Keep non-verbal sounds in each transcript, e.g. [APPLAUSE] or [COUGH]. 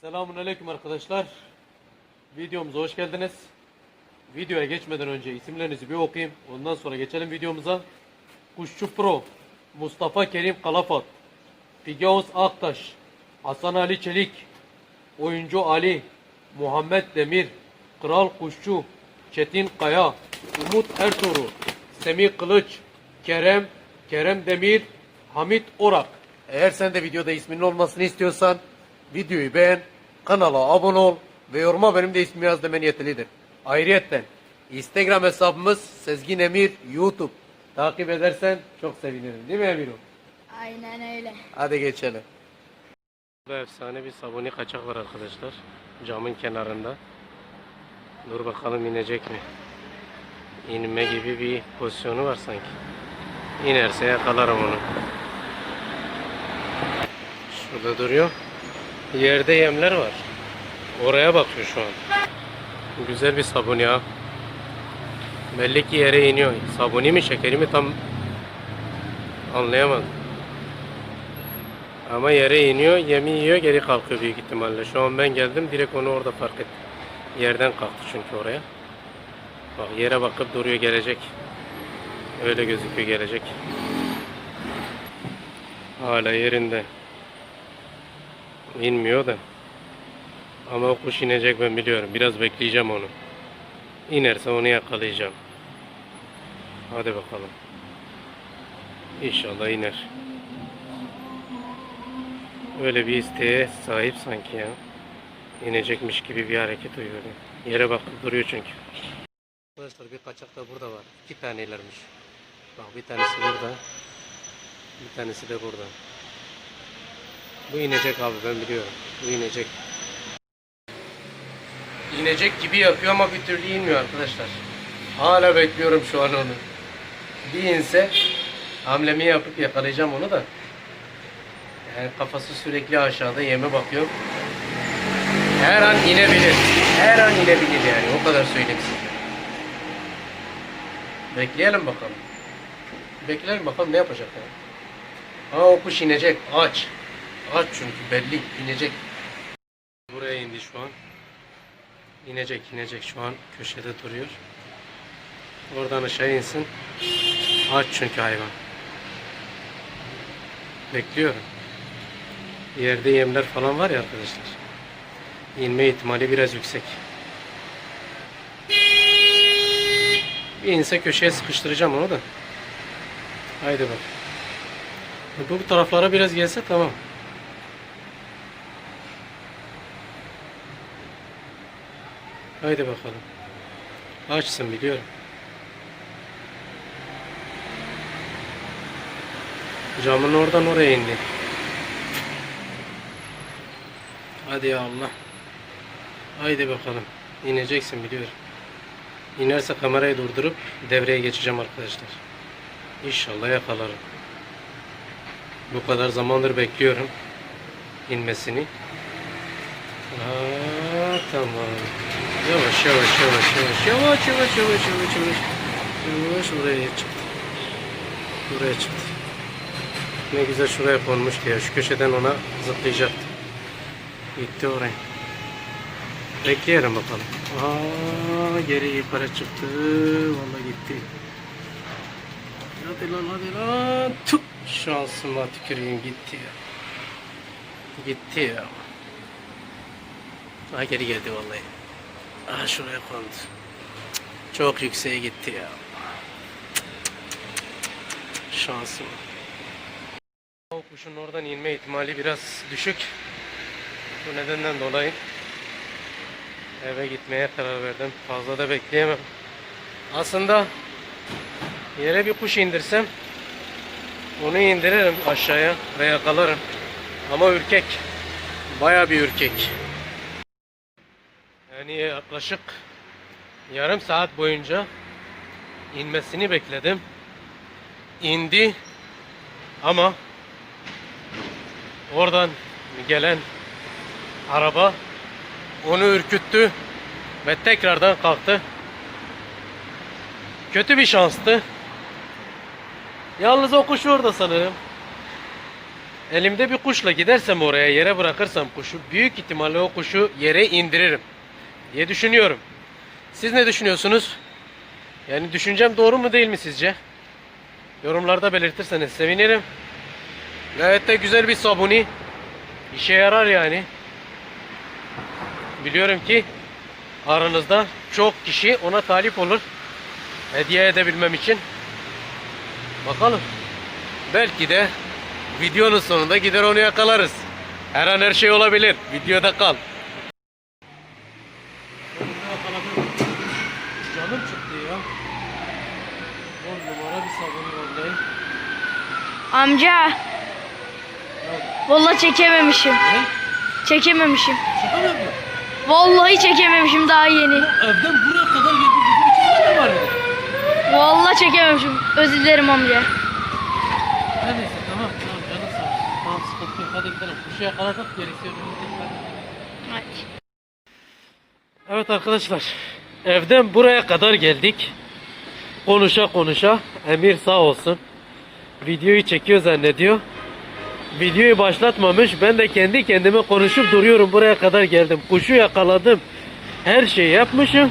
Selamun Aleyküm arkadaşlar. Videomuza hoş geldiniz. Videoya geçmeden önce isimlerinizi bir okuyayım. Ondan sonra geçelim videomuza. Kuşçu Pro, Mustafa Kerim Kalafat, Figeos Aktaş, Hasan Ali Çelik, Oyuncu Ali, Muhammed Demir, Kral Kuşçu, Çetin Kaya, Umut Ertuğrul, Semih Kılıç, Kerem, Kerem Demir, Hamit Orak. Eğer sen de videoda isminin olmasını istiyorsan videoyu beğen, kanala abone ol ve yoruma benim de ismimi yaz demen yeterlidir. Ayrıyetten Instagram hesabımız Sezgin Emir YouTube. Takip edersen çok sevinirim. Değil mi Emir'im? Aynen öyle. Hadi geçelim. Burada efsane bir sabuni kaçak var arkadaşlar. Camın kenarında. Dur bakalım inecek mi? İnme gibi bir pozisyonu var sanki. İnerse yakalarım onu. Şurada duruyor. Yerde yemler var. Oraya bakıyor şu an. Güzel bir sabuni ya. Belli ki yere iniyor. Sabuni mi şekeri mi tam anlayamadım. Ama yere iniyor, yemi yiyor, geri kalkıyor büyük ihtimalle. Şu an ben geldim, direkt onu orada fark ettim. Yerden kalktı çünkü oraya. Bak yere bakıp duruyor, gelecek. Öyle gözüküyor, gelecek. Hala yerinde. İnmiyor da. Ama o kuş inecek ben biliyorum. Biraz bekleyeceğim onu. İnerse onu yakalayacağım. Hadi bakalım. İnşallah iner. Öyle bir isteğe sahip sanki ya. İnecekmiş gibi bir hareket uyuyor. Yere bakıp duruyor çünkü. Arkadaşlar bir kaçak da burada var. İki tanelermiş. Bak bir tanesi burada. Bir tanesi de burada. Bu inecek abi ben biliyorum. Bu inecek. İnecek gibi yapıyor ama bir türlü inmiyor arkadaşlar. Hala bekliyorum şu an onu. Bir inse hamlemi yapıp yakalayacağım onu da. Yani kafası sürekli aşağıda yeme bakıyor. Her an inebilir. Her an inebilir yani. O kadar söyleyeyim size. Bekleyelim bakalım. Bekleyelim bakalım ne yapacak yani. Aa o kuş inecek. Aç. Aç çünkü belli inecek. Buraya indi şu an. İnecek inecek şu an köşede duruyor. Oradan aşağı insin. Aç çünkü hayvan. Bekliyorum. Yerde yemler falan var ya arkadaşlar. İnme ihtimali biraz yüksek. Bir inse köşeye sıkıştıracağım onu da. Haydi bak. Bu, bu taraflara biraz gelse tamam. Haydi bakalım. Açsın biliyorum. Camın oradan oraya indi. Hadi ya Allah. Haydi bakalım. İneceksin biliyorum. İnerse kamerayı durdurup devreye geçeceğim arkadaşlar. İnşallah yakalarım. Bu kadar zamandır bekliyorum inmesini. Aa, tamam. Yavaş yavaş yavaş yavaş yavaş yavaş yavaş yavaş yavaş yavaş oraya çıktı. Buraya çıktı. Ne güzel şuraya konmuştu ya. Şu köşeden ona zıplayacaktı. Gitti oraya. Bekleyelim bakalım. Aa, geri yukarı çıktı. Vallahi gitti. Hadi lan hadi lan. Tüh. Şansıma tüküreyim gitti ya. Gitti ya. Ha geri geldi vallahi. Aha şuraya kondu. Çok yükseğe gitti ya. Şansım. O kuşun oradan inme ihtimali biraz düşük. Bu nedenden dolayı eve gitmeye karar verdim. Fazla da bekleyemem. Aslında yere bir kuş indirsem onu indiririm aşağıya ve yakalarım. Ama ürkek. Baya bir ürkek. Yani yaklaşık yarım saat boyunca inmesini bekledim. İndi ama oradan gelen araba onu ürküttü ve tekrardan kalktı. Kötü bir şanstı. Yalnız o kuş orada sanırım. Elimde bir kuşla gidersem oraya yere bırakırsam kuşu büyük ihtimalle o kuşu yere indiririm diye düşünüyorum. Siz ne düşünüyorsunuz? Yani düşüncem doğru mu değil mi sizce? Yorumlarda belirtirseniz sevinirim. Gayet de güzel bir sabuni. İşe yarar yani. Biliyorum ki aranızda çok kişi ona talip olur. Hediye edebilmem için. Bakalım. Belki de videonun sonunda gider onu yakalarız. Her an her şey olabilir. Videoda kal. Canım çıktı ya. 10 numara bir sabunu vallahi. Amca. Vallahi çekememişim. Ne? Çekememişim. Şaka mı yapıyorsun? Vallahi çekememişim daha yeni. Evden buraya kadar geldi. Bizim içinde ne var ya? Vallahi çekememişim. Özür dilerim amca. Her neyse tamam tamam canın sağ olsun. Tamam sıkıntı yok hadi gidelim. Kuşu yakaladık gerisi önümüzde. Hadi. Evet arkadaşlar. Evden buraya kadar geldik. Konuşa konuşa. Emir sağ olsun. Videoyu çekiyor zannediyor. Videoyu başlatmamış. Ben de kendi kendime konuşup duruyorum. Buraya kadar geldim. Kuşu yakaladım. Her şeyi yapmışım.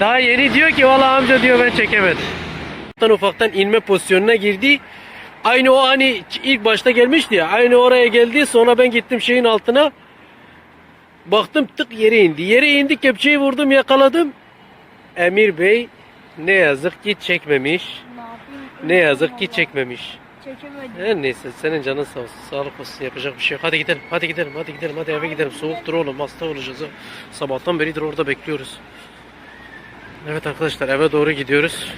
Daha yeni diyor ki valla amca diyor ben çekemedim. Ufaktan ufaktan inme pozisyonuna girdi. Aynı o hani ilk başta gelmişti ya. Aynı oraya geldi. Sonra ben gittim şeyin altına. Baktım tık yere indi. Yere indi kepçeyi vurdum yakaladım. Emir Bey ne yazık ki çekmemiş. Ne yapayım? Ne yazık ki çekmemiş. Çekemedim. Her neyse senin canın sağ olsun. Sağlık olsun yapacak bir şey yok. Hadi gidelim hadi gidelim hadi gidelim hadi eve gidelim. Soğuktur oğlum hasta olacağız. Sabahtan beridir orada bekliyoruz. Evet arkadaşlar eve doğru gidiyoruz.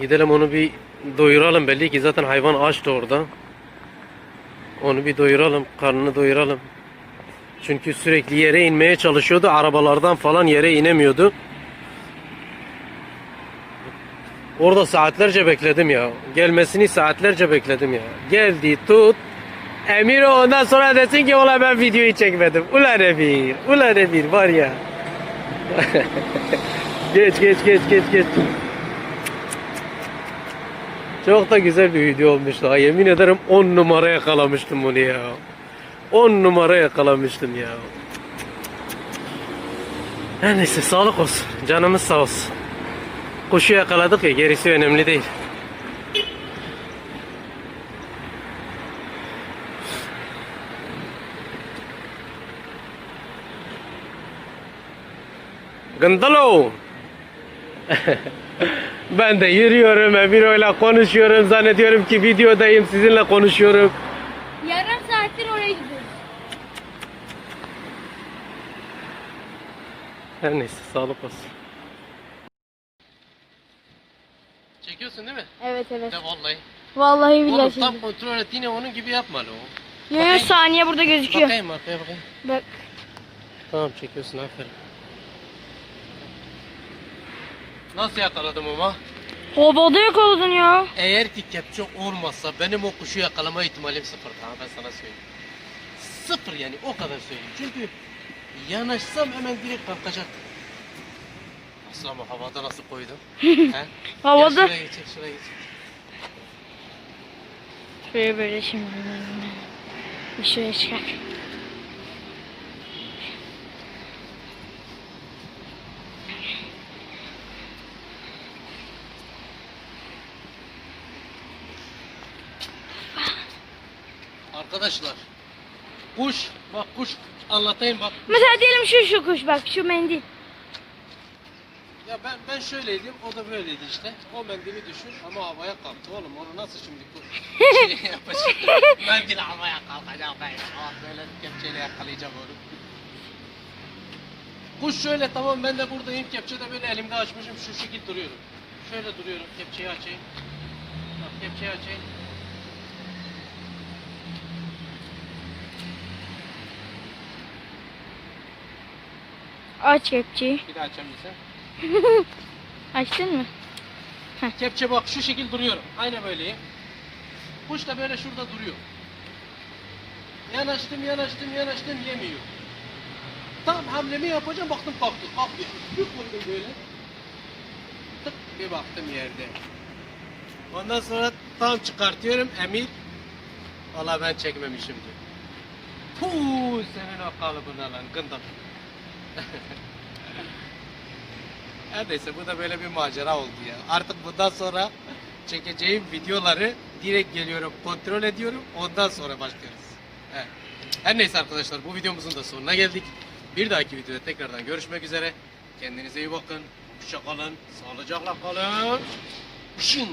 Gidelim onu bir doyuralım. Belli ki zaten hayvan açtı orada. Onu bir doyuralım. Karnını doyuralım. Çünkü sürekli yere inmeye çalışıyordu. Arabalardan falan yere inemiyordu. Orada saatlerce bekledim ya. Gelmesini saatlerce bekledim ya. Geldi tut. Emir ondan sonra desin ki ola ben videoyu çekmedim. Ulan Emir. Ulan Emir var ya. [LAUGHS] geç geç geç geç geç. Çok da güzel bir video olmuştu. ha. Yemin ederim 10 numara yakalamıştım bunu ya. 10 numara yakalamıştım ya. Her neyse sağlık olsun. Canımız sağ olsun. Kuşu yakaladık ya gerisi önemli değil. Gındalo. [LAUGHS] ben de yürüyorum, Emiro'yla konuşuyorum. Zannediyorum ki videodayım, sizinle konuşuyorum. Yarım saattir oraya gidiyoruz. Her neyse, sağlık olsun. Çekiyorsun değil mi? Evet evet. De vallahi. Vallahi Oğlum billahi. tam kontrol et yine onun gibi yapma lo. Yo saniye burada gözüküyor. Bakayım arkaya bakayım. Bak. Tamam çekiyorsun aferin. Nasıl yakaladım ama? Havada yakaladın ya. Eğer ki kepçe olmazsa benim o kuşu yakalama ihtimalim sıfır. Ha ben sana söyleyeyim. Sıfır yani o kadar söyleyeyim. Çünkü yanaşsam hemen direkt kalkacak. Aslan ama havada nasıl koydum? [LAUGHS] He? Havada. Gel şuraya geçelim şuraya geçelim. Şuraya böyle şimdi. Bir şuraya çıkar. Arkadaşlar kuş bak kuş anlatayım bak. Mesela diyelim şu şu kuş bak şu mendil. Ya ben ben şöyleydim, o da böyleydi işte. O mendili düşün ama havaya kalktı oğlum. Onu nasıl şimdi kuş [LAUGHS] şey yapacak? Mendil havaya kalkacak ben. Aa, böyle kepçeyle yakalayacağım onu. Kuş şöyle tamam ben de buradayım. Kepçe de böyle elimde açmışım. Şu şekil duruyorum. Şöyle duruyorum. Kepçeyi açayım. Bak kepçeyi açayım. Aç kepçeyi. Bir daha bize. [LAUGHS] Açtın mı? Kepçe bak şu şekil duruyorum. Aynen böyleyim. Kuş da böyle şurada duruyor. Yanaştım yanaştım yanaştım yemiyor. Tam hamlemi yapacağım baktım kalktı. Kalktı. Bir koydum böyle. Tık bir baktım yerde. Ondan sonra Tam çıkartıyorum Emir. Valla ben çekmemişim diyor. Puuu senin o kalıbına lan gındak. [LAUGHS] Her neyse bu da böyle bir macera oldu ya. Artık bundan sonra çekeceğim videoları direkt geliyorum kontrol ediyorum ondan sonra başlıyoruz. Evet. Her neyse arkadaşlar bu videomuzun da sonuna geldik. Bir dahaki videoda tekrardan görüşmek üzere. Kendinize iyi bakın. Hoşça kalın. Sağlıcakla kalın. Şın.